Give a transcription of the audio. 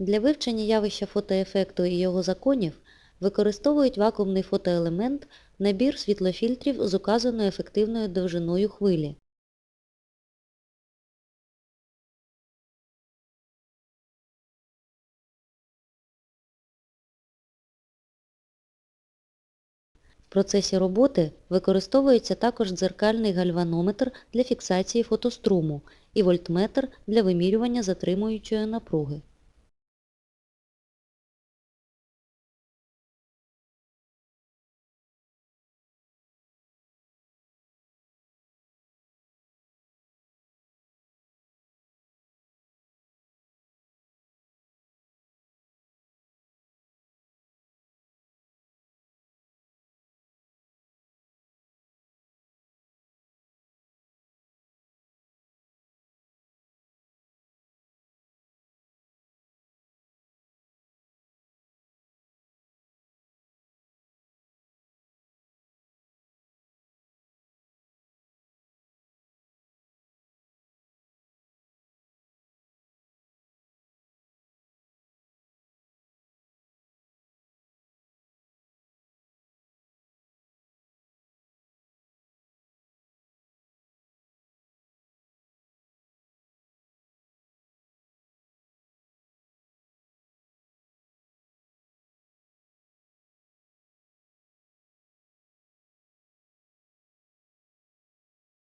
Для вивчення явища фотоефекту і його законів використовують вакуумний фотоелемент, набір світлофільтрів з указаною ефективною довжиною хвилі. В процесі роботи використовується також дзеркальний гальванометр для фіксації фотоструму і вольтметр для вимірювання затримуючої напруги.